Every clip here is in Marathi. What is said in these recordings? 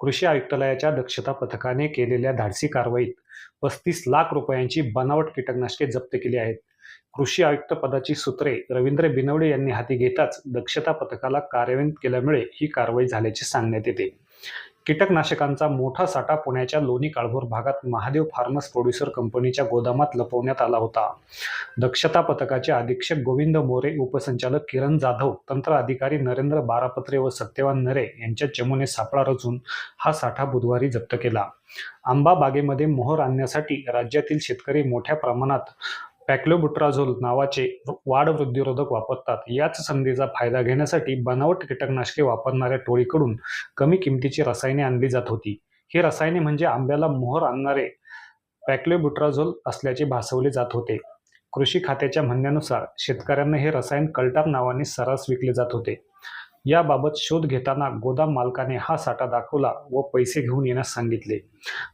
कृषी आयुक्तालयाच्या दक्षता पथकाने केलेल्या धाडसी कारवाईत पस्तीस लाख रुपयांची बनावट कीटकनाशके जप्त केली आहेत. कृषी आयुक्त पदाची सूत्रे रवींद्र बिनवडे यांनी हाती घेताच दक्षता पथकाला कार्यान्वित केल्यामुळे ही कारवाई झाल्याचे सांगण्यात येते. कीटकनाशकांचा मोठा साठा पुण्याच्या लोणी काळभोर भागात महादेव फार्मस प्रोड्युसर कंपनीच्या गोदामात लपवण्यात आला होता. दक्षता पथकाचे अधीक्षक गोविंद मोरे उपसंचालक किरण जाधव तंत्र अधिकारी नरेंद्र बारापत्रे व सत्यवान नरे यांच्या चमूने सापळा रचून हा साठा बुधवारी जप्त केला. आंबा बागेमध्ये मोहर आणण्यासाठी राज्यातील शेतकरी मोठ्या प्रमाणात पॅक्लोबुट्राझोल नावाचे वाढ वृद्धिरोधक वापरतात. याच संधीचा फायदा घेण्यासाठी बनावट कीटकनाशके वापरणाऱ्या टोळीकडून कमी किमतीची रसायने आणली जात होती. ही रसायने म्हणजे आंब्याला मोहर आणणारे पॅक्लोबुट्राझोल असल्याचे भासवले जात होते. कृषी खात्याच्या म्हणण्यानुसार शेतकऱ्यांना हे रसायन कल्टार नावाने सर्रास विकले जात होते. याबाबत शोध घेताना गोदाम मालकाने हा साठा दाखवला व पैसे घेऊन येण्यास सांगितले.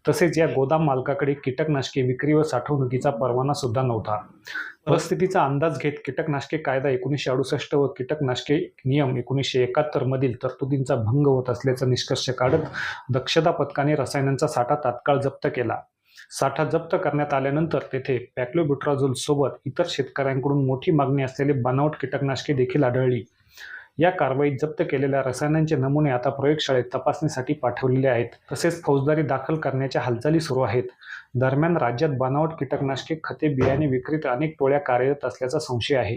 तसेच या गोदाम मालकाकडे कीटकनाशके विक्री व साठवणुकीचा परवाना सुद्धा नव्हता. परिस्थितीचा अंदाज घेत कीटकनाशके कायदा एकोणीसशे अडुसष्ट व कीटकनाशके नियम एकोणीसशे एकाहत्तर मधील तरतुदींचा भंग होत असल्याचा निष्कर्ष काढत दक्षता पथकाने रसायनांचा साठा तात्काळ जप्त केला. साठा जप्त करण्यात आल्यानंतर तेथे पॅक्लोब्युट्राझोल सोबत इतर शेतकऱ्यांकडून मोठी मागणी असलेले बनावट कीटकनाशके देखील आढळली. या कारवाईत जप्त केलेल्या रसायनांचे नमुने आता प्रयोगशाळेत तपासणीसाठी पाठवलेले आहेत. तसेच फौजदारी दाखल करण्याच्या हालचाली सुरू आहेत. दरम्यान राज्यात बनावट कीटकनाशके खते बियाणे विक्रीत अनेक टोळ्या कार्यरत असल्याचा संशय आहे.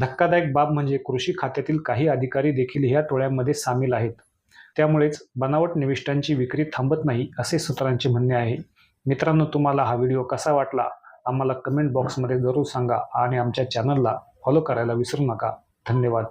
धक्कादायक बाब म्हणजे कृषी खात्यातील काही अधिकारी देखील ह्या टोळ्यांमध्ये सामील आहेत. त्यामुळेच बनावट निविष्ठांची विक्री थांबत नाही असे सूत्रांचे म्हणणे आहे. मित्रांनो तुम्हाला हा व्हिडिओ कसा वाटला? आम्हाला कमेंट बॉक्समध्ये जरूर सांगा आणि आमच्या चॅनलला फॉलो करायला विसरू नका. धन्यवाद.